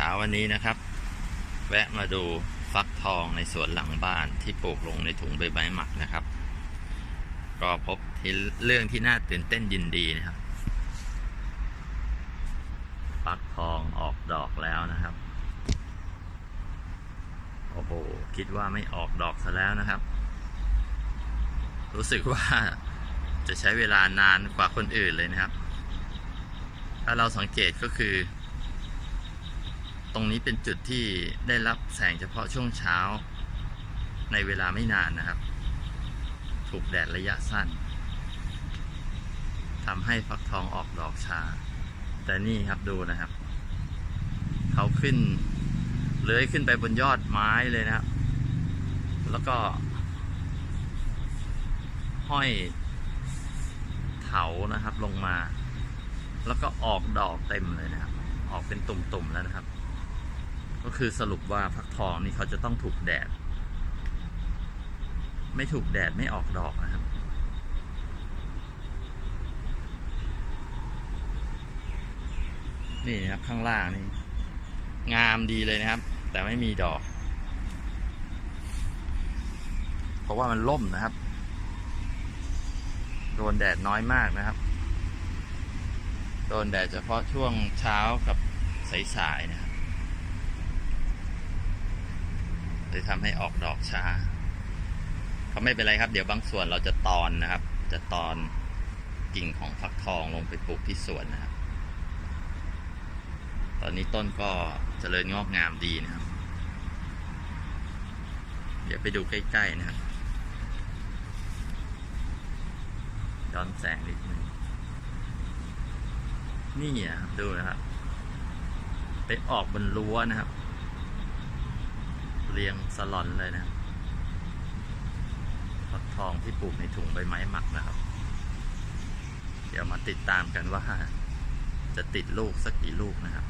ช้าวันนี้นะครับ แวะมาดูฟักทองในสวนหลังบ้านที่ปลูกลงในถุงใบไม้หมักนะครับ ก็พบที่เรื่องที่น่าตื่นเต้นยินดีนะครับ ฟักทองออกดอกแล้วนะครับ โอ้โห คิดว่าไม่ออกดอกซะแล้วนะครับ รู้สึกว่าจะใช้เวลานานกว่าคนอื่นเลยนะครับ ถ้าเราสังเกตก็คือ ตรงนี้เป็นจุดที่ได้รับแสงเฉพาะช่วงเช้า ในเวลาไม่นานนะครับ ถูกแดดระยะสั้นทำให้ฟักทองออกดอกช้า แต่นี่ครับดูนะครับ เขาขึ้นเลื้อยขึ้นไปบนยอดไม้เลยนะครับ แล้วก็ ห้อยเถานะครับลงมา แล้วก็ออกดอกเต็มเลยนะครับ ออกเป็นตุ่มๆแล้วนะครับ ก็คือสรุปว่าฟักทองนี่เขาจะต้องถูกแดด ไม่ถูกแดดไม่ออกดอกนะครับ นี่นะครับข้างล่างนี่ งามดีเลยนะครับ แต่ไม่มีดอก เพราะว่ามันล่มนะครับ โดนแดดน้อยมากนะครับ โดนแดดเฉพาะช่วงเช้ากับสายๆนะครับ เลยทำให้ออกดอกช้าก็ไม่เป็นไรครับ เดี๋ยวบางส่วนเราจะตอนนะครับ จะตอนกิ่งของฟักทองลงไปปลูกที่สวนนะครับ ตอนนี้ต้นก็เจริญงอกงามดีนะครับ เดี๋ยวไปดูใกล้ๆนะครับย้อนแสงนิดนึงนี่อะครับดูนะครับ ไปออกบนรั้วนะครับ เรียงสลอนเลยนะฟักทองที่ปลูกในถุงใบไม้หมักนะครับ เดี๋ยวมาติดตามกันว่า จะติดลูกสักกี่ลูกนะครับ